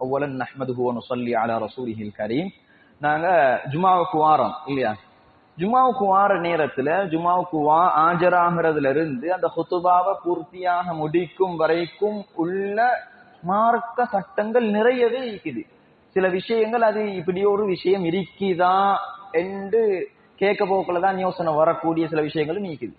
ஒவ்வொலன் நஹ்மதுஹு சொல்லி அலா ரசூலிஹில் கரீம் நாங்க ஜுமாவுக்கு வாரோம் இல்லையா? ஜுமாவுக்கு வார நேரத்துல ஜுமாவுக்கு வா ஆஜராகிறதுல இருந்து அந்த ஹுத்துபாவை பூர்த்தியாக முடிக்கும் வரைக்கும் உள்ள மார்க்க சட்டங்கள் நிறையவே இருக்குது. சில விஷயங்கள் அது இப்படி ஒரு விஷயம் இருக்குதா என்று கேட்க போக்கில் தான் யோசனை வரக்கூடிய சில விஷயங்களும் இருக்குது.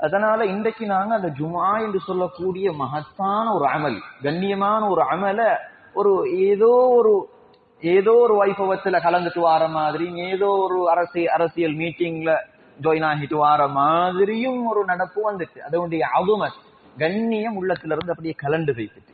அதனால இன்றைக்கு நாங்க அந்த ஜுமா என்று சொல்லக்கூடிய மகத்தான ஒரு அமல் கண்ணியமான ஒரு அமலை ஒரு ஏதோ ஒரு ஏதோ ஒரு வைபவத்துல கலந்துட்டு வார மாதிரி ஏதோ ஒரு அரசியல் அரசியல் மீட்டிங்ல ஜாயின் ஆகிட்டு வார மாதிரியும் ஒரு நடப்பு வந்துட்டு. அதனுடைய அகுமத் கண்ணியம் உள்ளத்துல இருந்து அப்படியே கலண்டு வைத்துட்டு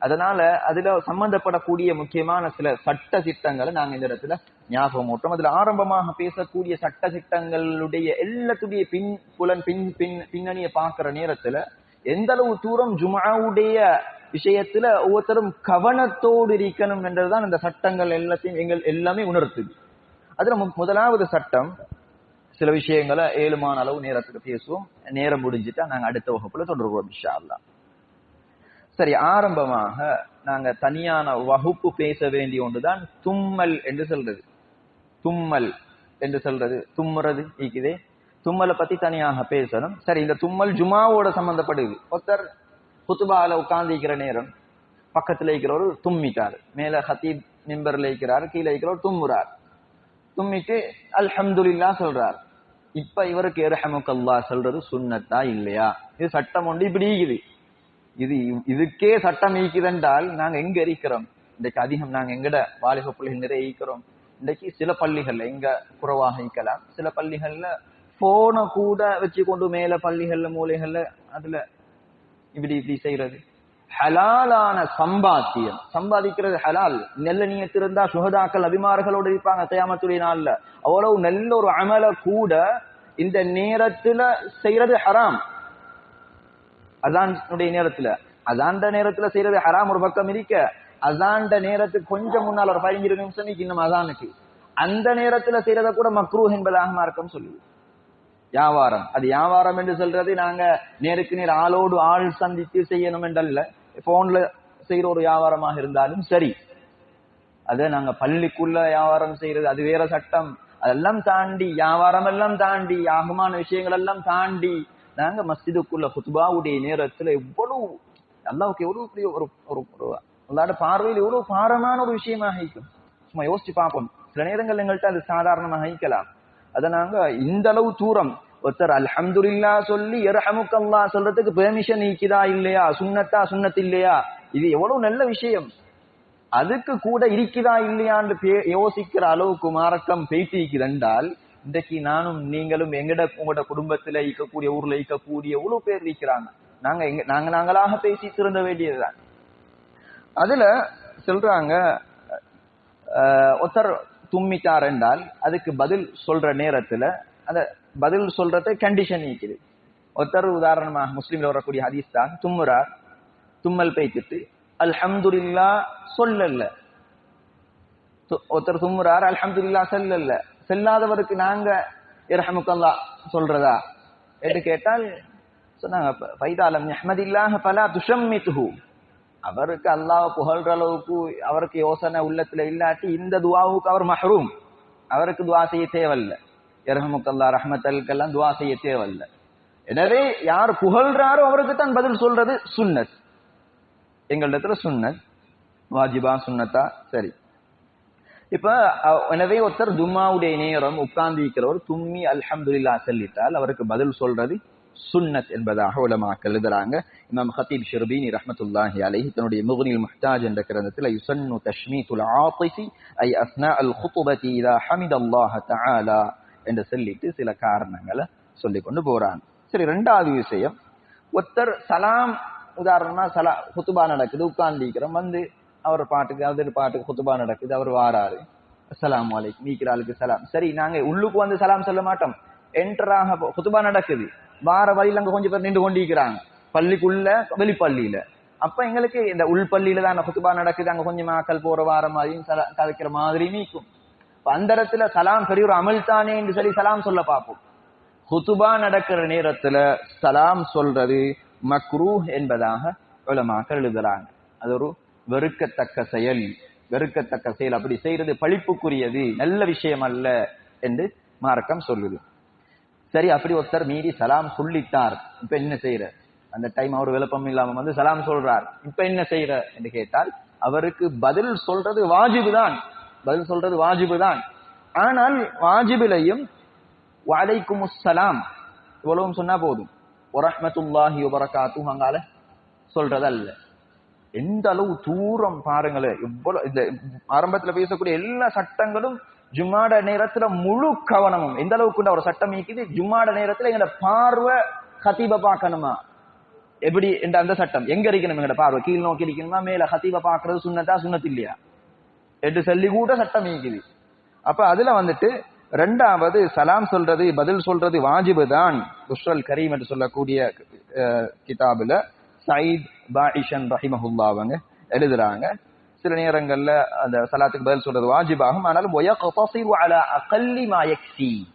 அதனால அதுல சம்பந்தப்படக்கூடிய முக்கியமான சில சட்ட திட்டங்களை நாங்க இந்த இடத்துல ஞாபகம் ஓட்டோம் அதுல ஆரம்பமாக பேசக்கூடிய சட்ட திட்டங்களுடைய எல்லாத்துடைய பின் புலன் பின் பின் பின்னணியை பார்க்கிற நேரத்துல எந்த அளவு தூரம் ஜுமாவுடைய விஷயத்துல ஒவ்வொருத்தரும் கவனத்தோடு இருக்கணும் என்றதுதான் இந்த சட்டங்கள் எல்லாத்தையும் எங்கள் எல்லாமே உணர்த்துது. அதுல மு- முதலாவது சட்டம். சில விஷயங்களை ஏழுமான அளவு நேரத்துக்கு பேசுவோம். நேரம் முடிஞ்சிட்டா நாங்க அடுத்த வகுப்புல தொடர்வோம் இன்ஷா சரி ஆரம்பமாக நாங்க தனியான வகுப்பு பேச வேண்டிய ஒன்றுதான் தும்மல் என்று சொல்றது. தும்மல் என்று சொல்றது. தும்முறது நீக்குதே. தும்மலை பத்தி தனியாக பேசணும். சரி இந்த தும்மல் ஜுமாவோட சம்பந்தப்படுது ஒருத்தர் குத்துபால உட்கார்ந்திருக்கிற நேரம் பக்கத்துல இருக்கிறவர் தும்மிட்டார். மேல ஹத்தீப் மெம்பர்ல இருக்கிறார் கீழே இருக்கிறவர் தும்முறார். தும்மிட்டு அல்ஹம்துல்லா சொல்றார். இப்ப இவருக்கு இரஹமுக்கல்லா சொல்றது சுண்ணத்தா இல்லையா? இது சட்டம் ஒன்று இப்படி இருக்குது. இது இதுக்கே சட்டம் ஈக்குதென்றால் நாங்க எங்க இருக்கிறோம்? இன்றைக்கு அதிகம் நாங்க எங்கட வாலிப பிள்ளைகள் நிறைய ஈக்கிறோம் இன்றைக்கு சில பள்ளிகள்ல எங்க குறைவாக ஈக்கலாம் சில பள்ளிகள்ல போனை கூட வச்சு கொண்டு மேல பள்ளிகள்ல மூலைகள்ல அதுல இப்படி இப்படி செய்யறது ஹலாலான சம்பாத்தியம். சம்பாதிக்கிறது ஹலால். நெல்ல நீயத்து இருந்தா சுகதாக்கள் அபிமார்களோடு இருப்பாங்க தயாமத்துடைய நாள்ல. அவ்வளவு நல்ல ஒரு அமல கூட இந்த நேரத்துல செய்யறது ஹராம். அதான் நேரத்துல. அதாண்ட நேரத்துல செய்யறது ஹராம் ஒரு பக்கம் இருக்க. அதாண்ட நேரத்துக்கு கொஞ்சம் முன்னால் ஒரு பதினஞ்சு நிமிஷம் இன்னும் அதானுக்கு. அந்த நேரத்துல செய்யறத கூட மக்ரூ என்பதாக மார்க்கம் சொல்லுது. வியாபாரம் அது வியாபாரம் என்று சொல்றது நாங்க நேருக்கு நேர் ஆளோடு ஆள் சந்தித்து செய்யணும் என்றல்ல. போன்ல செய்யற ஒரு வியாபாரமாக இருந்தாலும் சரி. அதை நாங்க பள்ளிக்குள்ள வியாபாரம் செய்யறது அது வேற சட்டம். அதெல்லாம் தாண்டி வியாபாரம் எல்லாம் தாண்டி ஆகமான விஷயங்கள் எல்லாம் தாண்டி நாங்க மஸ்ஜிதுக்குள்ள குத்துபாவுடைய நேரத்துல எவ்வளவு அல்லாவுக்கு எவ்வளவு பெரிய ஒரு ஒரு ஒரு அல்லாட பார்வையில் எவ்வளவு பாரமான ஒரு விஷயமாக இருக்கும் சும்மா யோசிச்சு பார்ப்போம். சில நேரங்கள் எங்கள்கிட்ட அது சாதாரணமாக ஈக்கலாம் அதை நாங்க இந்த அளவு தூரம். ஒருத்தர் அல்ஹம்துல்லா சொல்லி எரஹமுக்கல்லா சொல்றதுக்கு பெர்மிஷன் ஈக்குதா இல்லையா? சுண்ணத்தா சுண்ணத் இல்லையா? இது எவ்வளவு நல்ல விஷயம். அதுக்கு கூட இருக்குதா இல்லையான்னு பே- யோசிக்கிற அளவுக்கு மாறக்கம் பேசிக்குது என்றால் இன்றைக்கு நானும் நீங்களும் எங்கட உங்களோட குடும்பத்துல இருக்கக்கூடிய ஊர்ல இருக்கக்கூடிய எவ்வளவு பேர் இருக்கிறாங்க. நாங்க எங்க நாங்க நாங்களாக பேசி திருந்த வேண்டியதுதான். அதுல சொல்றாங்க ஒருத்தர் தும்மிட்டார் என்றால் அதுக்கு பதில் சொல்ற நேரத்துல அந்த பதில் சொல்றது கண்டிஷன் இருக்குது ஒருத்தர் உதாரணமாக முஸ்லீம்ல வரக்கூடிய ஹதீஸ் தான் தும்முறார் தும்மல் பேய்த்துட்டு அல்ஹம்துல்லா சொல்லல ஒருத்தர் தும்முறார் அல்ஹம்துல்லா செல்லல்ல. செல்லாதவருக்கு நாங்க இரஹமுக்கல்லா சொல்றதா? என்று கேட்டால் சொன்னாங்க பைதாலம் ஃபைதாலம் பலா ஃபலா துஷம்மித்துஹு அவருக்கு அல்லாஹ் புகழ்ற அளவுக்கு அவருக்கு யோசனை உள்ளத்துல இல்லாட்டி இந்த துவாவுக்கு அவர் மஹ்ரூம். அவருக்கு துவா செய்ய தேவையில்ல. இரஹமுக்கல்லா ரஹமத்தல்கெல்லாம் துவா செய்ய தேவையில்ல. எனவே யார் புகழ்றாரோ அவருக்கு தான் பதில் சொல்றது சுன்னத். எங்களிடத்துல சுன்னத். வாஜிபா சுன்னத்தா? சரி. இப்ப எனவே ஒருத்தர் தும்மாவுடைய நேரம் உட்கார்ந்து இருக்கிறவர் தும்மி அல்ஹம்துல்லா சொல்லிட்டால் அவருக்கு பதில் சொல்றது சுன்னத் என்பதாக உலமாக்கள் எழுதுறாங்க. இமாம் ஹத்தீப் ஷிர்பீனி ரஹமத்துல்லாஹி அலைஹி தன்னுடைய முகனில் முஹ்தாஜ் என்ற கிரந்தத்தில் யுசன்னு தஷ்மீத்துல் ஆத்திஃபி ஐ அஸ்னா அல் குத்துபதி இதா ஹமித் அல்லாஹ தஆலா என்று சொல்லிட்டு சில காரணங்களை சொல்லி கொண்டு போறாங்க. சரி ரெண்டாவது விஷயம் ஒருத்தர் சலாம் உதாரணமா சலா குத்துபா நடக்குது உட்கார்ந்திருக்கிறோம் வந்து அவர் பாட்டுக்கு அவர் பாட்டுக்கு குத்துபா நடக்குது அவர் வாராரு. அஸ்லாம் அலைக்கும் நீக்கிற ஆளுக்கு சலாம். சரி நாங்க உள்ளுக்கு வந்து சலாம் சொல்ல மாட்டோம். என்டர் ஆக ஹுத்துபா நடக்குது. வார வழியில அங்க கொஞ்சம் பேர் நின்று கொண்டிருக்கிறாங்க. பள்ளிக்குள்ள வெளிப்பள்ளியில. அப்ப எங்களுக்கு இந்த உள்பள்ளியில தான் குத்துபா நடக்குது. அங்க கொஞ்சம் மாக்கள் போற வார மாதிரியும் சல- கதைக்கிற மாதிரி நீக்கும் இப்ப அந்த இடத்துல சலாம் பெரிய ஒரு அமல் தானே என்று சொல்லி சலாம் சொல்ல பார்ப்போம். ஹுதுபா நடக்கிற நேரத்துல சலாம் சொல்றது மக்ரூ என்பதாக உலமாக்கள் எழுதுறாங்க. அது ஒரு வெறுக்கத்தக்க செயல். வெறுக்கத்தக்க செயல். அப்படி செய்யறது பழிப்புக்குரியது. நல்ல விஷயம் அல்ல என்று மார்க்கம் சொல்லுது. சரி அப்படி ஒருத்தர் மீறி சலாம் சொல்லிட்டார். இப்ப என்ன செய்யற? அந்த டைம் அவர் விளப்பம் இல்லாம வந்து சலாம் சொல்றார். இப்ப என்ன செய்யற? என்று கேட்டால் அவருக்கு பதில் சொல்றது வாஜிபு தான் பதில் சொல்றது வாஜிபு தான் ஆனால் வாஜிபிலையும் வலைக்கும் சலாம் இவ்வளவும் சொன்னா போதும். வரஹ்மத்துல்லாஹி வபரகாத்து அங்கால சொல்றதல்ல. எந்த அளவு தூரம் பாருங்களேன். எவ்வளவு இந்த ஆரம்பத்துல பேசக்கூடிய எல்லா சட்டங்களும் ஜும்மாட நேரத்துல முழு கவனமும். எந்த அளவுக்கு ஒரு சட்டம் இருக்குது ஜும்மாட நேரத்துல எங்கட பார்வை ஹத்தீப பார்க்கணுமா? எப்படி என்ற அந்த சட்டம்? எங்க இருக்கணும் எங்கட பார்வை? கீழ் நோக்கி இருக்கணுமா மேல ஹத்தீப பாக்குறது சுண்ணத்தா சுண்ணத்து இல்லையா என்று சொல்லி கூட சட்டம் இருக்குது அப்ப அதுல வந்துட்டு ரெண்டாவது சலாம் சொல்றது பதில் சொல்றது வாஜிபு தான். குஷ்ரல் கரீம் என்று சொல்லக்கூடிய கிதாபுல சயித் பாயிஷன் ரஹிமஹுல்லா அவங்க எழுதுறாங்க. சில நேரங்கள்ல அந்த சலாத்துக்கு பதில் சொல்றது வாஜிபாகும். ஆனாலும் அல அகல்லி மாயக்சி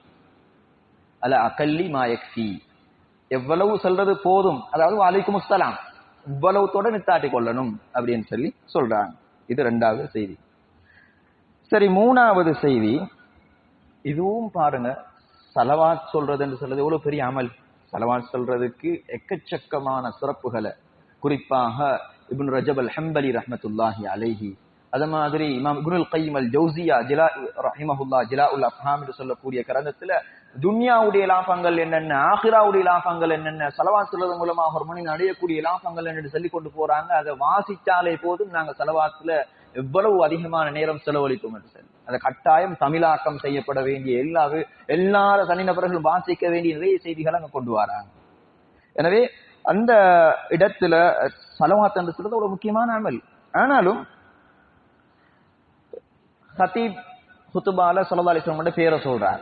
அல அகல்லி மாயக்சி எவ்வளவு சொல்றது போதும். அதாவது அலைக்கும் முஸ்தலாம் இவ்வளவுத்தோட நித்தாட்டி கொள்ளணும் அப்படின்னு சொல்லி சொல்றாங்க. இது ரெண்டாவது செய்தி. சரி மூணாவது செய்தி. இதுவும் பாருங்க. சலவாத் சொல்றதுன்னு சொல்றது எவ்வளவு பெரிய அமல். சலவாத் சொல்றதுக்கு எக்கச்சக்கமான சிறப்புகளை. குறிப்பாக இபின் ரஜப் அல் ஹம்பலி ரஹமத்துல்லாஹி அலைஹி. அது மாதிரி இமாம் குருல் கைம் அல் ஜௌசியா ஜிலா ரஹிமஹுல்லா ஜிலா உல் அஃபாம் என்று சொல்லக்கூடிய கிரந்தத்துல துன்யாவுடைய லாபங்கள் என்னென்ன ஆஹிராவுடைய லாபங்கள் என்னென்ன செலவா சொல்றது மூலமாக ஒரு மனிதன் அடையக்கூடிய லாபங்கள் என்று சொல்லி கொண்டு போறாங்க. அதை வாசிச்சாலே போதும். நாங்க செலவாத்துல எவ்வளவு அதிகமான நேரம் செலவழிப்போம் என்று சொல்லி. அதை கட்டாயம் தமிழாக்கம் செய்யப்பட வேண்டிய எல்லா எல்லார தனிநபர்களும் வாசிக்க வேண்டிய நிறைய செய்திகளை அங்க கொண்டு வராங்க. எனவே அந்த இடத்துல சலவாத் என்று சொல்றது ஒரு முக்கியமான அமல். ஆனாலும் ஹத்தீப் ஹுத்துபால சல்லா அலிஸ்லாம் பேரை சொல்றார்.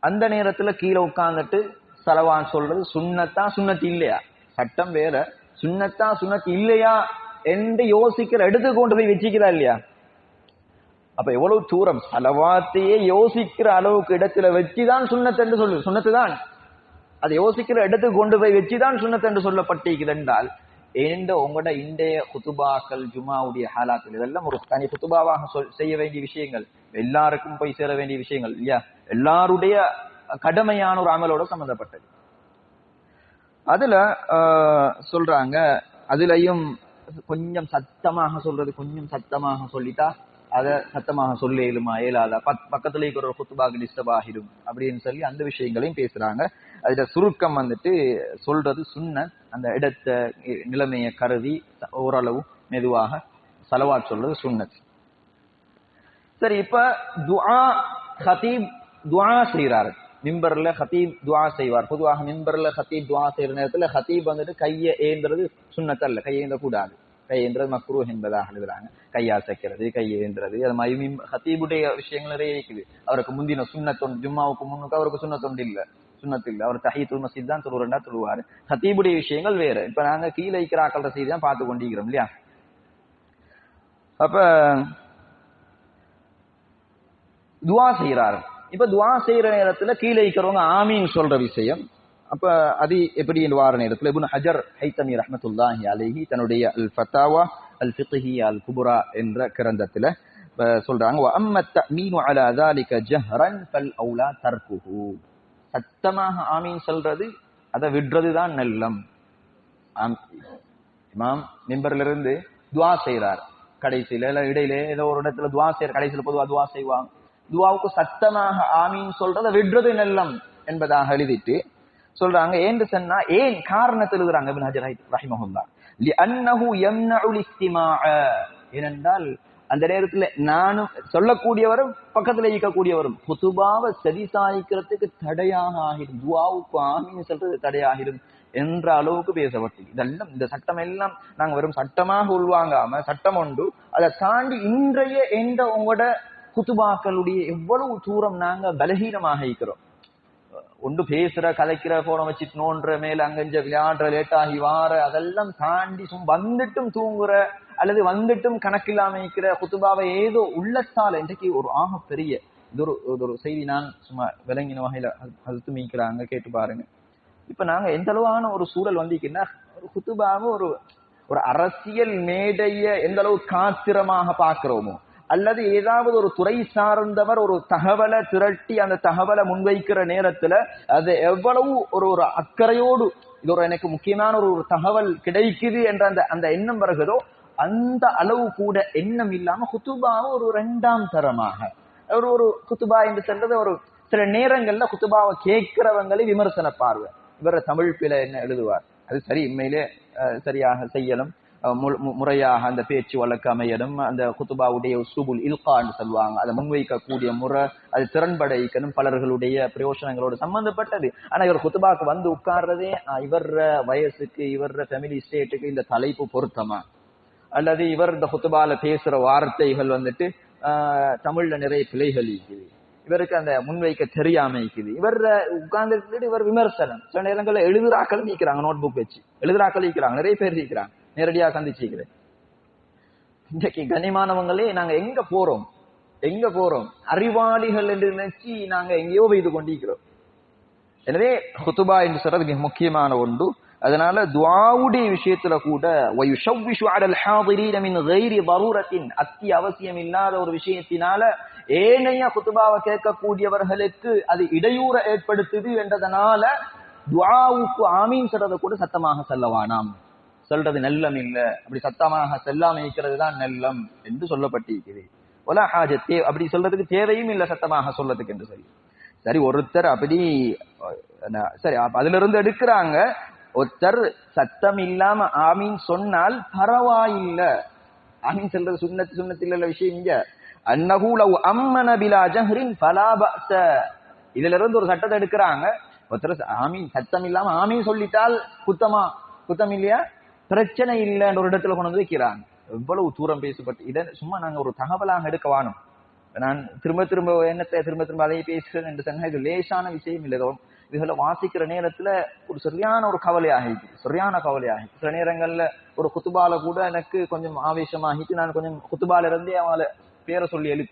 அந்த நேரத்துல கீழே உட்காந்துட்டு சலவான் சொல்றது சுண்ணத்தா சுண்ணத்து இல்லையா? சட்டம் வேற. சுண்ணத்தா சுண்ணத்து இல்லையா என்று யோசிக்கிற எடுத்து கொண்டு போய் வச்சுக்கிறா இல்லையா? அப்ப எவ்வளவு தூரம் சலவாத்தையே யோசிக்கிற அளவுக்கு இடத்துல வச்சுதான் சுண்ணத்து என்று சொல்லு. சுண்ணத்து தான் அதை யோசிக்கிற இடத்துக்கு கொண்டு போய் வச்சுதான் சுண்ணத்து என்று சொல்லப்பட்டிருக்கிறது என்றால் ஏண்ட உங்களோட இன்றைய குத்துபாக்கள் ஜுமாவுடைய ஹாலாக்கள் இதெல்லாம் ஒரு தனி குத்துபாவாக சொல் செய்ய வேண்டிய விஷயங்கள். எல்லாருக்கும் போய் சேர வேண்டிய விஷயங்கள் இல்லையா? எல்லாருடைய கடமையான ஒரு அமலோட சம்பந்தப்பட்டது. அதுல ஆஹ், சொல்றாங்க அதுலயும் கொஞ்சம் சத்தமாக சொல்றது கொஞ்சம் சத்தமாக சொல்லிட்டா அதை சத்தமாக சொல்ல இயலுமா இயலாதா பக்- பக்கத்துல இருக்கிற ஒரு குத்துபாக்கு டிஸ்டர்ப் ஆகிடும் அப்படின்னு சொல்லி அந்த விஷயங்களையும் பேசுறாங்க. அதுல சுருக்கம் வந்துட்டு சொல்றது சுன்ன அந்த இடத்த நிலைமையை கருதி ஓரளவு மெதுவாக செலவாட் சொல்றது சுன்னத் சரி இப்ப துஆ ஹதீப் துஆ செய்யறாரு மிம்பர்ல ஹதீப் துவா செய்வார். பொதுவாக மிம்பர்ல ஹதீப் துவா செய்யற நேரத்துல ஹதீப் வந்துட்டு கையை ஏந்துறது சுண்ணத்தல்ல கை ஏந்த கூடாது கை ஏந்துறது மக்ரூஹ் என்பதாக எழுதுறாங்க. கையாசைக்கிறது கையேந்திரது அது மாதிரி ஹத்தீபுடைய விஷயங்கள் நிறைய இருக்குது. அவருக்கு முந்தின சுண்ணத்தொண்டு ஜும்மாவுக்கு முன்னுக்கு அவருக்கு சுண்ணத்தொண்டு இல்ல. சுண்ணத்து இல்ல. அவர் தஹீத்துல் மசித் தான் தொழுவரண்டா தொழுவாரு ஹத்தீபுடைய விஷயங்கள் வேற. இப்ப நாங்க கீழே இருக்கிற செய்தி தான் பார்த்து கொண்டிருக்கிறோம் இல்லையா? அப்ப துவா செய்யறாரு இப்ப துவா செய்யற நேரத்துல கீழே இருக்கிறவங்க ஆமீன் சொல்ற விஷயம். அப்ப அது எப்படி என்று வார நேரத்தில் இபுன் ஹஜர் ஹைத்தமி ரஹமத்துல்லாஹி அலேஹி தன்னுடைய அல் ஃபத்தாவா அல் ஃபித்ஹி அல் குபுரா என்ற கிரந்தத்துல சொல்றாங்க அம்மத்த மீனு அலா அதாலிக ஜஹரன் ஃபல் அவுலா தர்குஹு. சத்தமாக ஆமீன் சொல்றது அதை விடுறதுதான் நல்லம். இமாம் மெம்பர்லிருந்து துவா செய்கிறார் கடைசியில இல்ல இடையில ஏதோ ஒரு இடத்துல துவா செய்யற கடைசியில பொதுவாக துவா செய்வாங்க. துவாவுக்கு சத்தமாக ஆமீன் சொல்றதை விடுறது நல்லம் என்பதாக எழுதிட்டு சொல்றாங்க ஏன்னு சொன்னா ஏன் காரணத்தை எழுதுறாங்க இப்னு ஹஜர் ரஹிமஹுல்லா? லிஅன்னஹு இஸ்திமாஅ ஏனென்றால் அந்த நேரத்துல நானும் சொல்லக்கூடியவரும் பக்கத்துல இருக்கக்கூடியவரும் குத்துபாவை சரி சாய்க்கிறதுக்கு தடையாக ஆகிடும் துவாவுக்கு ஆமின்னு சொல்றது தடையாகிடும் என்ற அளவுக்கு பேசப்பட்டு இதெல்லாம் இந்த சட்டம் எல்லாம் நாங்க வெறும் சட்டமாக உள்வாங்காம சட்டம் உண்டு அதை தாண்டி இன்றைய எந்த உங்களோட குத்துபாக்களுடைய எவ்வளவு தூரம் நாங்க பலகீனமாக இருக்கிறோம்? ஒன்று பேசுற கலைக்கிற போன வச்சுட்டு நோன்ற மேல அங்கஞ்ச விளையாடுற லேட்டாகி வார அதெல்லாம் தாண்டி சும் வந்துட்டும் தூங்குற அல்லது வந்துட்டும் கணக்கில்லாம இருக்கிற குத்துபாவை ஏதோ உள்ளத்தால இன்றைக்கு ஒரு ஆக பெரிய இது ஒரு ஒரு செய்தி நான் சும்மா விளங்கின வகையில அது மீக்கிறாங்க கேட்டு பாருங்க. இப்ப நாங்க எந்த அளவான ஒரு சூழல் வந்திருக்குன்னா ஒரு குத்துபாவை ஒரு ஒரு அரசியல் மேடைய எந்த அளவு காத்திரமாக பாக்குறோமோ அல்லது ஏதாவது ஒரு துறை சார்ந்தவர் ஒரு தகவலை திரட்டி அந்த தகவலை முன்வைக்கிற நேரத்துல அது எவ்வளவு ஒரு ஒரு அக்கறையோடு இது ஒரு எனக்கு முக்கியமான ஒரு ஒரு தகவல் கிடைக்குது என்ற அந்த அந்த எண்ணம் வருகிறதோ அந்த அளவு கூட எண்ணம் இல்லாம குத்துபாவை ஒரு இரண்டாம் தரமாக. ஒரு ஒரு குத்துபா என்று சொல்றது ஒரு சில நேரங்கள்ல குத்துபாவை கேட்கிறவங்களை விமர்சன பார்வை. இவர தமிழ் பிழை என்ன எழுதுவார்? அது சரி உண்மையிலே சரியாக செய்யலும் முறையாக அந்த பேச்சு வழக்கு அமையணும் அந்த குத்துபாவுடைய சுபுல் இல்கான்னு சொல்லுவாங்க. அதை முன்வைக்கக்கூடிய முறை அது திறன்படைக்கணும் பலர்களுடைய பிரயோசனங்களோடு சம்பந்தப்பட்டது. ஆனா இவர் குத்துபாக்கு வந்து உட்கார்றதே இவர் வயசுக்கு இவர் ஃபெமிலி ஸ்டேட்டுக்கு இந்த தலைப்பு பொருத்தமா? அல்லது இவர் இந்த குத்துபால பேசுற வார்த்தைகள் வந்துட்டு ஆஹ், தமிழ்ல நிறைய பிழைகள் இருக்குது. இவருக்கு அந்த முன்வைக்க தெரியாம இருக்குது. இவர் உட்கார்ந்து இவர் விமர்சனம். சில நேரங்களில் எழுதுறாக்கள் நீக்கிறாங்க நோட் புக் வச்சு. எழுதுறாக்கள் நீக்கிறாங்க நிறைய பேர் நீக்கிறாங்க. நேரடியா சந்திச்சிருக்கிறேன் இன்றைக்கு கனிமானவங்களே நாங்க எங்க போறோம்? எங்க போறோம்? அறிவாளிகள் என்று நினைச்சு நாங்க எங்கேயோ பெய்து கொண்டிருக்கிறோம். எனவே ஹுத்துபா என்று சொல்றது மிக முக்கியமான ஒன்று. அதனால துவாவுடைய விஷயத்துல கூட அத்தியாவசியம் இல்லாத ஒரு விஷயத்தினால ஏனைய குத்துபாவை கேட்கக்கூடியவர்களுக்கு அது இடையூற ஏற்படுத்துது என்றதனால துவாவுக்கு ஆமீன் சொல்றதை கூட சத்தமாக செல்லவானாம். சொல்றது நல்லம் இல்ல. அப்படி சத்தமாக செல்லாம இருக்கிறது தான் நல்லம் என்று சொல்லப்பட்டிருக்கிறது. ஒலா தே- அப்படி சொல்றதுக்கு தேவையும் இல்ல சத்தமாக சொல்றதுக்கு என்று சொல்லி. சரி ஒருத்தர் அப்படி சரி அதுல இருந்து எடுக்கிறாங்க ஒருத்தர் சத்தம் இல்லாம ஆமீன் சொன்னால் பரவாயில்ல. ஆமீன் சொல்றது சுண்ணத்து சுண்ணத்தில் உள்ள விஷயம் இங்க. அன்னகூல அம்மன பிலா ஜஹ்ரின் ஃபலா இதுல இருந்து ஒரு சட்டத்தை எடுக்கிறாங்க. ஒருத்தர் ஆமீன் சத்தம் இல்லாம ஆமீன் சொல்லிட்டால் குத்தமா? குத்தம் இல்லையா? பிரச்சனை இல்லைன்ற ஒரு இடத்துல கொண்டு வந்து வைக்கிறாங்க. எவ்வளவு தூரம் பேசப்பட்டு இதை சும்மா நாங்க ஒரு தகவலாக எடுக்க வாணும். நான் திரும்ப திரும்ப என்னத்தை திரும்ப திரும்ப அதையே பேசுகிறேன் என்று சொன்னால் இது லேசான விஷயம் இல்லை. இதுகளை வாசிக்கிற நேரத்துல ஒரு சரியான ஒரு கவலையாகிட்டு சரியான கவலையாகிட்டு சில நேரங்கள்ல ஒரு குத்துபால கூட எனக்கு கொஞ்சம் ஆவேசமாகிட்டு நான் கொஞ்சம் குத்துபால இருந்தே அவளை பேரை சொல்லி எழு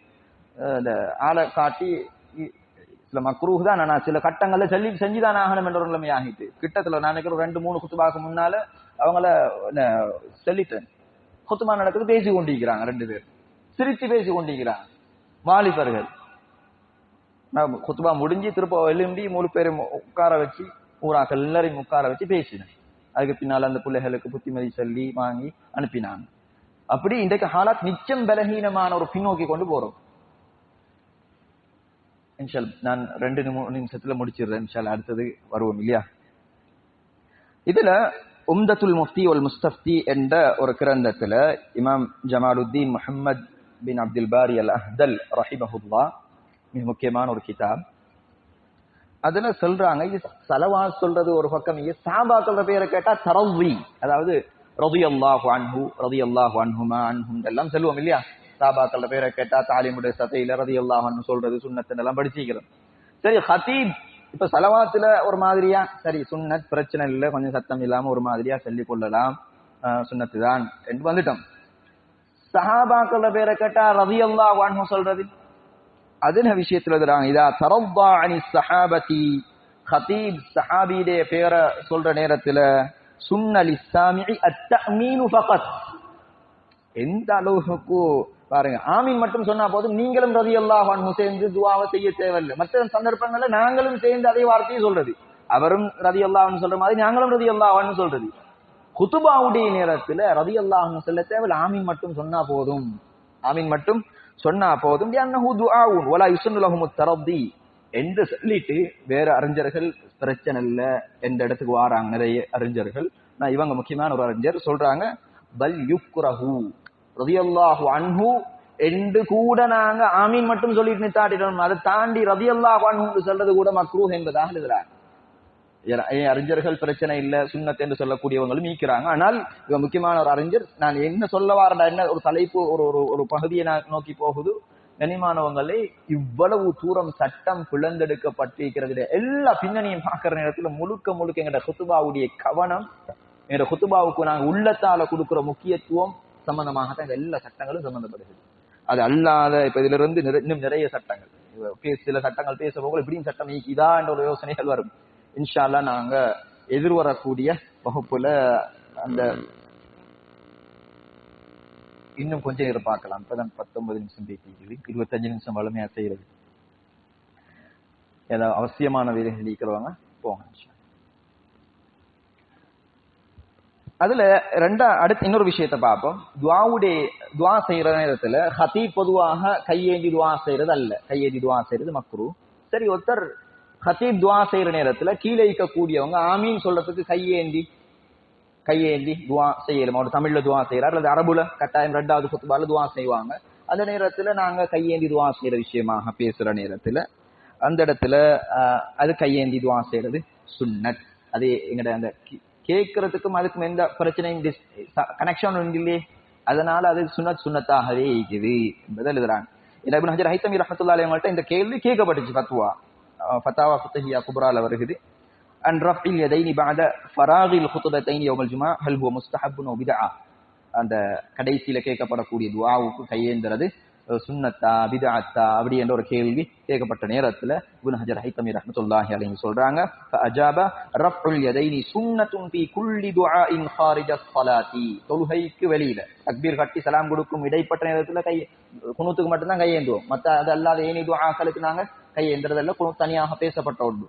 இந்த ஆளை காட்டி சில மக்ரூஹ் தான். நான் சில கட்டங்கள்ல சொல்லி செஞ்சுதான் ஆகணும் என்ற ஒரு நிலைமை ஆகிட்டு கிட்டத்துல நான் நினைக்கிறேன் ரெண்டு மூணு குத்துபாக்கு முன்னால அவங்கள என்ன, சொல்லிட்டேன். குத்துபா நடக்குது பேசி கொண்டிருக்கிறாங்க ரெண்டு பேர். சிரிச்சு பேசி கொண்டிருக்கிறாங்க. வாலிபர்கள். நான் குத்துபா முடிஞ்சு திருப்ப எழும்பி மூணு பேரை உட்கார வச்சு ஊராக்கள் எல்லாரையும் உட்கார வச்சு பேசினேன். அதுக்கு பின்னால் அந்த பிள்ளைகளுக்கு புத்திமதி சொல்லி வாங்கி அனுப்பினாங்க. அப்படி இன்றைக்கு ஹாலாத் நிச்சயம் பலகீனமான ஒரு பின்னோக்கி கொண்டு போறோம். இன்ஷால் நான் ரெண்டு நிமி- நிமிஷத்துல முடிச்சிடுறேன் இன்ஷால் அடுத்தது வருவோம் இல்லையா? இதுல உம்தத்துல் முஃப்தி ஒல் முஸ்தப்தி என்ற ஒரு கிரந்தத்துல இமாம் ஜமாலுத்தீன் முஹம்மத் பின் அப்துல் பாரி அல் அஹ்தல் ரஹிமஹுல்லா மிக முக்கியமான ஒரு கிதாப். அதுல சொல்றாங்க இது சலவா சொல்றது ஒரு பக்கம் சாபா சொல்ற பேரை கேட்டா தரவி அதாவது ரதி அல்லாஹ் அன்ஹு ரதி அல்லாஹ் அன்ஹுமா அன்ஹும் எல்லாம் சொல்லுவோம் இல்லையா? சாபாக்கள பேரை கேட்டா தாலிமுடைய சதையில ரதி சொல்றது சுண்ணத்து எல்லாம் படிச்சிக்கிறோம் சரி ஹத்தீப் இப்ப சலவாத்துல ஒரு மாதிரியா? சரி சுண்ணத் பிரச்சனை இல்லை கொஞ்சம் சத்தம் இல்லாம ஒரு மாதிரியா சொல்லிக் கொள்ளலாம். சுண்ணத்து தான் என்று வந்துட்டோம். சஹாபாக்கள பேரை கேட்டா ரதி அல்லாஹு அன்ஹு சொல்றது? அதுன விஷயத்துல எழுதுறாங்க இதா தரவா அணி சஹாபதி. ஹதீப் சஹாபியுடைய பேரை சொல்ற நேரத்துல சுன்னல் இஸ்லாமி அத்தமீனு ஃபகத். எந்த அளவுக்கு பாருங்க. ஆமீன் மட்டும் சொன்னா போதும். நீங்களும் ரதி அல்லாஹான் சேர்ந்து துவாவை செய்ய தேவையில்லை. மற்ற சந்தர்ப்பங்கள்ல நாங்களும் சேர்ந்து அதே வார்த்தையை சொல்றது. அவரும் ரதி அல்லாஹ்னு சொல்ற மாதிரி நாங்களும் ரதி அல்லாஹ்னு சொல்றது. குத்துபாவுடைய நேரத்துல ரதி அல்லாஹ்னு சொல்ல தேவையில்லை. ஆமீன் மட்டும் சொன்னா போதும். ஆமீன் மட்டும் சொன்னா போதும். லிஅன்னஹு துஆவுன். வலா யுஸன்னு என்று சொல்லிட்டு வேற அறிஞர்கள் பிரச்சனை இல்ல எந்த இடத்துக்கு வாராங்க. நிறைய அறிஞர்கள். நான் இவங்க முக்கியமான ஒரு அறிஞர். சொல்றாங்க பல் யுக்ரஹூ. ரதியல்லாஹு அன்ஹு என்று கூட நாங்க ஆமீன் மட்டும் சொல்லிட்டு நித்தாட்டிட்டோம். அதை தாண்டி ரதியல்லாஹு அன்ஹு சொல்றது கூட மக்ரூ என்பதாக எழுதுறாங்க. ஏன் அறிஞர்கள் பிரச்சனை இல்ல சுண்ணத் என்று சொல்லக்கூடியவங்களும் நீக்கிறாங்க ஆனால் இவ முக்கியமான ஒரு அறிஞர் நான் என்ன சொல்ல வாரடா என்ன ஒரு தலைப்பு ஒரு ஒரு ஒரு பகுதியை நான் நோக்கி போகுது. கனிமானவங்களே இவ்வளவு தூரம் சட்டம் பிளந்தெடுக்கப்பட்டிருக்கிறது எல்லா பின்னணியும் பார்க்கிற நேரத்துல முழுக்க முழுக்க எங்கட குத்துபாவுடைய கவனம் எங்கட குத்துபாவுக்கு நாங்க உள்ளத்தால கொடுக்கிற முக்கியத்துவம் சம்பந்தமாகத்தான் எல்லா சட்டங்களும் சம்பந்தப்படுகிறது அது அல்லாத இப்ப இதுல இருந்து இன்னும் நிறைய சட்டங்கள். பேச- சில சட்டங்கள் பேச போக இப்படியும் சட்டம் நீக்கிதா என்ற ஒரு யோசனைகள் வரும். இன்ஷால்லா நாங்க எதிர்வரக்கூடிய வகுப்புல அந்த இன்னும் கொஞ்சம் நேரம் பார்க்கலாம் இப்பதான் பத்தொன்பது நிமிஷம் பேசிக்கிறது இருபத்தஞ்சு நிமிஷம் வலிமையா செய்யறது. ஏதாவது அவசியமான வேலைகள் நீக்கிறவங்க போங்க இன்ஷா அல்லாஹ். அதுல ரெண்டா அடுத்து இன்னொரு விஷயத்த பார்ப்போம். துவாவுடைய துவா செய்யற நேரத்துல ஹதீப் பொதுவாக கையேந்தி துவா செய்யறது அல்ல. கையேந்தி துவா செய்யறது மக்ரு. சரி ஒருத்தர் ஹத்தீப் துவா செய்யற நேரத்துல கீழே இருக்கக்கூடியவங்க ஆமீன் சொல்றதுக்கு கையேந்தி கையேந்தி துவா செய்யலாம் ஒரு தமிழ்ல துவா செய்யறாரு அல்லது அரபுல கட்டாயம் ரெண்டாவது குத்துபால துவா செய்வாங்க. அந்த நேரத்துல நாங்க கையேந்தி துவா செய்யற விஷயமாக பேசுற நேரத்துல அந்த இடத்துல அது கையேந்தி துவா செய்யறது சுன்னத். அது எங்கட அந்த கேட்கறதுக்கும் அதுக்கும் எந்த பிரச்சனையும் கனெக்ஷன் இல்லையே. அதனால அது சுனத் சுன்னத்தாகவே இருக்குது என்பதை எழுதுறாங்க. இல்ல ஹஜர் ஹைத்தமி ரஹத்துல்லா அவங்கள்ட்ட இந்த கேள்வி கேட்கப்பட்டுச்சு ஃபத்வா. ஃபத்தாவா ஃபுத்தஹியா குப்ரால வருகிறது. அன் ரஃபில் எதைனி பாத ஃபராகில் தைனி யௌமல் ஜுமா ஹல் ஹுவ முஸ்தஹப்புன் அந்த கடைசியில கேட்கப்படக்கூடிய துவாவுக்கு கையேந்துறது சுண்ணத்தா சுன்னத்தா பிதஅத்தா அப்படி என்ற ஒரு கேள்வி கேட்கப்பட்ட நேரத்துல இப்னு ஹஜர் ஹைத்தமி ரஹமத்துல்லாஹி அலைஹி சொல்றாங்க. அஜாப ரஃபுல் யதைனி சுன்னத்துன் ஃபீ குல்லி துஆஇன் ஹாரிஜ ஸலாத்தி. தொழுகைக்கு வெளியில தக்பீர் கட்டி சலாம் கொடுக்கும் இடைப்பட்ட நேரத்துல கை குனூத்துக்கு மட்டும்தான் கையேந்துவோம் மத்த அது அல்லாத ஏனி துஆக்களுக்கு நாங்க கையேந்திரதல்ல குனூத் தனியாக பேசப்பட்ட ஒன்று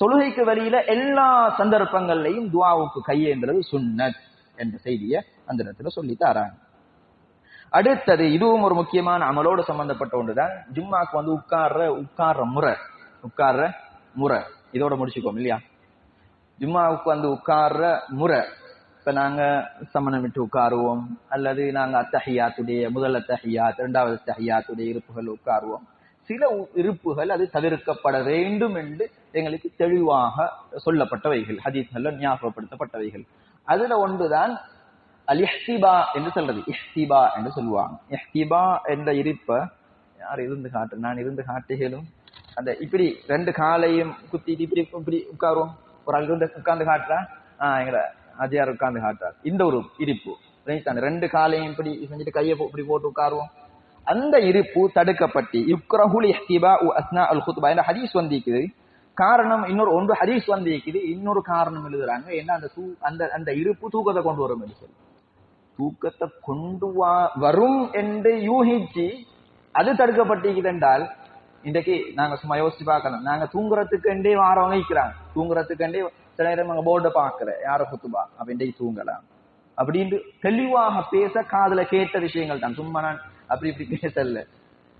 தொழுகைக்கு வெளியில எல்லா சந்தர்ப்பங்கள்லையும் துவாவுக்கு கையேந்திரது சுன்னத் என்ற செய்தியை அந்த இடத்துல சொல்லி தராங்க. அடுத்தது இதுவும் ஒரு முக்கியமான அமலோடு சம்பந்தப்பட்ட ஒன்றுதான். ஜும்மாக்கு வந்து உட்கார்ற உட்கார்ற முறை உட்கார்ற முறை. இதோட முடிச்சுக்கோம் இல்லையா? ஜும்மாவுக்கு வந்து உட்கார்ற முறை. இப்ப நாங்க சமணம் விட்டு உட்காருவோம். அல்லது நாங்க அத்தஹியாத்துடைய முதல் அத்தஹியாத் இரண்டாவது அத்தஹியாத்துடைய இருப்புகள் உட்காருவோம். சில இருப்புகள் அது தவிர்க்கப்பட வேண்டும் என்று எங்களுக்கு தெளிவாக சொல்லப்பட்டவைகள் ஹதீஸ்கள் ஞாபகப்படுத்தப்பட்டவைகள். அதுல ஒன்றுதான் அல் இஹ்திபா என்று சொல்றது. இஹ்திபா என்று சொல்லுவாங்க. இஹ்திபா என்ற இருப்ப யார் இருந்து காட்டு நான் இருந்து காட்டுகளும். அந்த இப்படி ரெண்டு காலையும் குத்திட்டு இப்படி இப்படி உட்காருவோம். ஒரு ஆள் இருந்து உட்கார்ந்து காட்டுறா ஆஹ் எங்கட அஜயார் உட்கார்ந்து காட்டுறார். இந்த ஒரு இருப்பு. ரைட் அந்த ரெண்டு காலையும் இப்படி செஞ்சுட்டு கையை இப்படி போட்டு உட்காருவோம். அந்த இருப்பு தடுக்கப்பட்டு யுக்ரஹுல் இஹ்திபா அஸ்னா அல் குத்பா என்ற ஹதீஸ் வந்திருக்குது. காரணம் இன்னொரு ஒன்று ஹதீஸ் வந்திருக்குது. இன்னொரு காரணம் எழுதுறாங்க. ஏன்னா அந்த தூ அந்த அந்த இருப்பு தூக்கத்தை கொண்டு வரும் என்று சொல்லி. தூக்கத்தை கொண்டு வா வரும் என்று யூகிச்சு அது தடுக்கப்பட்டிருக்குது என்றால் இன்றைக்கு நாங்க சும்மா யோசிச்சு பார்க்கணும் நாங்க தூங்குறதுக்குண்டே வாரவங்க இருக்கிறாங்க தூங்குறதுக்குண்டே சில நேரம் அங்க போர்டை பாக்குற யார குத்துபா அப்ப இன்றைக்கு தூங்கலாம். அப்படின்னு தெளிவாக பேச காதுல கேட்ட விஷயங்கள் தான். சும்மா நான் அப்படி இப்படி பேசல.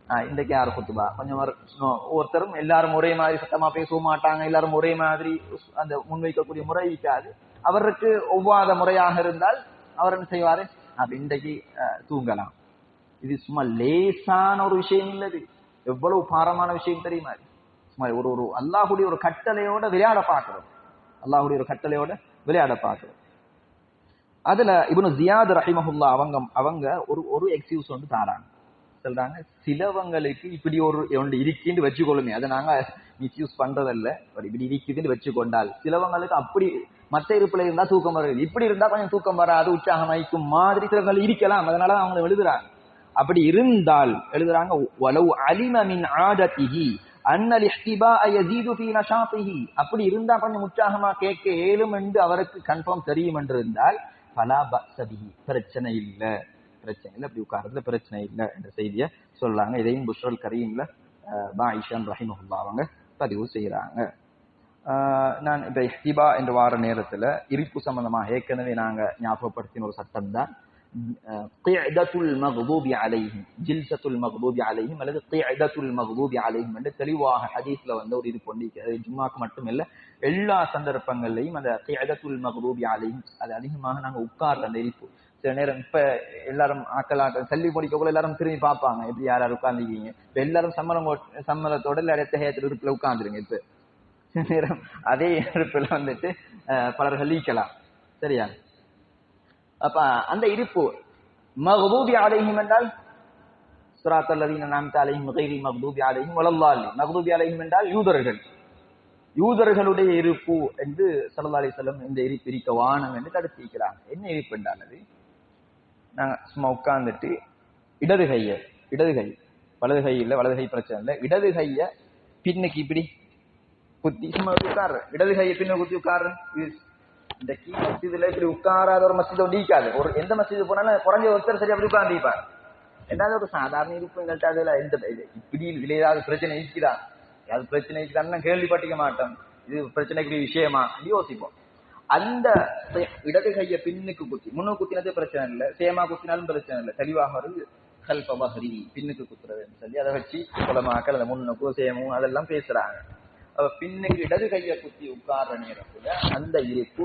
ஆஹ் இன்றைக்கு யாரை குத்துபா கொஞ்சம் ஒருத்தரும் ஒவ்வொருத்தரும் எல்லாரும் ஒரே மாதிரி சத்தமா பேசவும் மாட்டாங்க. எல்லாரும் ஒரே மாதிரி அந்த முன்வைக்கக்கூடிய முறை இருக்காது. அவருக்கு ஒவ்வாத முறையாக இருந்தால் அவர் என்ன செய்வாரு? அது இன்றைக்கு தூங்கலாம். இது சும்மா லேசான ஒரு விஷயம் இல்லது. எவ்வளவு பாரமான விஷயம் தெரியுமா சும்மா ஒரு ஒரு அல்லாஹுடைய ஒரு கட்டளையோட விளையாட பார்க்கிறோம். அல்லாஹுடைய ஒரு கட்டளையோட விளையாட பார்க்கிறோம். அதுல இவனு ஜியாத் ரஹிமஹுல்லா அவங்க அவங்க ஒரு ஒரு எக்ஸ்கியூஸ் வந்து தாராங்க. சொல்றாங்க சிலவங்களுக்கு இப்படி ஒரு ஒன்று இருக்குன்னு வச்சுக்கொள்ளுமே. அதை நாங்க மிஸ்யூஸ் பண்றதல்ல. ஒரு இப்படி இருக்குதுன்னு வச்சுக்கொண்டால் சிலவங்களுக்கு அப்படி மத்த இருப்புல இருந்தா தூக்கம் வருது. இப்படி இருந்தா கொஞ்சம் தூக்கம் வராது உற்சாகம் வைக்கும் மாதிரி சிலவங்கள் இருக்கலாம். அதனால அவங்க எழுதுறாங்க. அப்படி இருந்தால் எழுதுறாங்க வலவு அலிம மின் ஆதத்திஹி அன்னல் இஹ்திபா யஸீது ஃபீ நஷாத்திஹி. அப்படி இருந்தா கொஞ்சம் உற்சாகமா கேட்க ஏழும் என்று அவருக்கு கன்ஃபார்ம் தெரியும் என்று இருந்தால் பலா பக்சபிஹி பிரச்சனை இல்ல. பிரச்சனை இல்ல. அப்படி உட்கார்றதுல பிரச்சனை இல்ல என்ற செய்தியை சொல்றாங்க இதையும் புஷ்ரல் கரீம்ல அஹ், பாயிஷான் ரஹிமஹுல்லா அவங்க பதிவு செய்யறாங்க நான் இந்த இஹ்திபா என்று வார நேரத்துல இருப்பு சம்பந்தமாக ஏற்கனவே நாங்க ஞாபகப்படுத்தின ஒரு சட்டம் தான். கிஅதத்துல் மக்தூபி அலைஹிம் ஜில்சத்துல் மக்தூபி அலைஹிம் அல்லது கிஅதத்துல் மக்தூபி அலைஹிம் என்று தெளிவாக ஹதீஸ்ல வந்து ஒரு இது கொண்டு ஜும்மாக்கு மட்டும் இல்ல எல்லா சந்தர்ப்பங்கள்லையும் அந்த கிஅதத்துல் மக்தூபி அலைஹிம் அது அதிகமாக நாங்க உட்கார்ற அந்த இருப்பு. சில நேரம் இப்ப எல்லாரும் ஆக்கலாக்க சல்லி முடிக்கக்குள்ள எல்லாரும் திரும்பி பார்ப்பாங்க எப்படி யார் யார் உட்கார்ந்துருக்கீங்க. இப்ப எல்லாரும் சம்மரம் சம்மரத்தோட இல்ல அடுத்த ஹேத்துல உட்கார்ந்துருங்க இப்ப. நேரம் அதே இருப்பில் வந்துட்டு பலர் பலர்கள் ஈக்கலாம் சரியா? அப்ப அந்த இருப்பு மகபூபி ஆலயம் என்றால் சுராத் அல்லதீன நாம்த அலைஹிம் கைரி மக்தூபி அலைஹிம் வலல்லாலி மக்தூபி என்றால் யூதர்கள். யூதர்களுடைய இருப்பு என்று சல்லா அலிசல்லம் இந்த இருப்பு இருக்க வானம் என்று தடுத்திருக்கிறாங்க என்ன இருப்பு என்றால் அது? நாங்க சும்மா உட்கார்ந்துட்டு இடது கைய இடது கை வலது கை இல்லை வலது கை பிரச்சனை இல்லை இடது கையை பின்னுக்கு இப்படி குத்தி சும்மா எப்படி உட்கார்ற. இடது கையை பின்ன குத்தி உட்காரு இந்த கீ மஸ்ஜிதுல இப்படி உட்காராத ஒரு மசித நீக்காது ஒரு எந்த மஸ்ஜிது போனாலும் குறைஞ்ச ஒருத்தர் சரி அப்படி உட்கார்ந்துப்பார் ரெண்டாவது ஒரு சாதாரண இருப்பு எங்கள்கிட்ட அதுல எந்த இப்படி இதுல ஏதாவது பிரச்சனை இருக்குதா? ஏதாவது பிரச்சனை இருக்குதான்னு கேள்விப்பட்டிக்க மாட்டோம். இது பிரச்சனைக்குரிய விஷயமா? அப்படி யோசிப்போம். அந்த இடது கையை பின்னுக்கு குத்தி முன்னு குத்தினதே பிரச்சனை இல்லை. சேமா குத்தினாலும் பிரச்சனை இல்லை. தெளிவாக ஒரு கல்ப பஹரி பின்னுக்கு குத்துறதுன்னு சொல்லி அதை வச்சு குலமாக்கள் அந்த முன்னுக்கும் சேமும் அதெல்லாம் பேசுறாங்க. பின்னுக்கு இடது கையை குத்தி உட்கார்ற நேரத்துல அந்த இருப்பு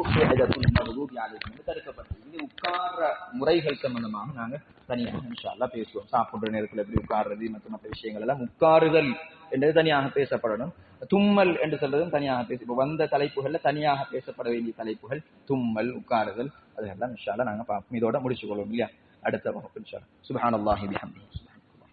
தடுக்கப்பட்டது இது உட்கார்ற முறைகள் சம்பந்தமாக நாங்க தனியாக இன்ஷா பேசுவோம் சாப்பிடுற நேரத்துல எப்படி உட்கார்றது மற்ற மற்ற விஷயங்கள் எல்லாம் உட்காருதல் என்றது தனியாக பேசப்படணும் தும்மல் என்று சொல்றதும் தனியாக பேச வந்த தலைப்புகள்ல தனியாக பேசப்பட வேண்டிய தலைப்புகள் தும்மல் உட்காருதல் அதெல்லாம் இன்ஷா நாங்க பார்ப்போம் இதோட முடிச்சு கொள்வோம் இல்லையா அடுத்த வகுப்பு இன்ஷா பிஹம்திஹி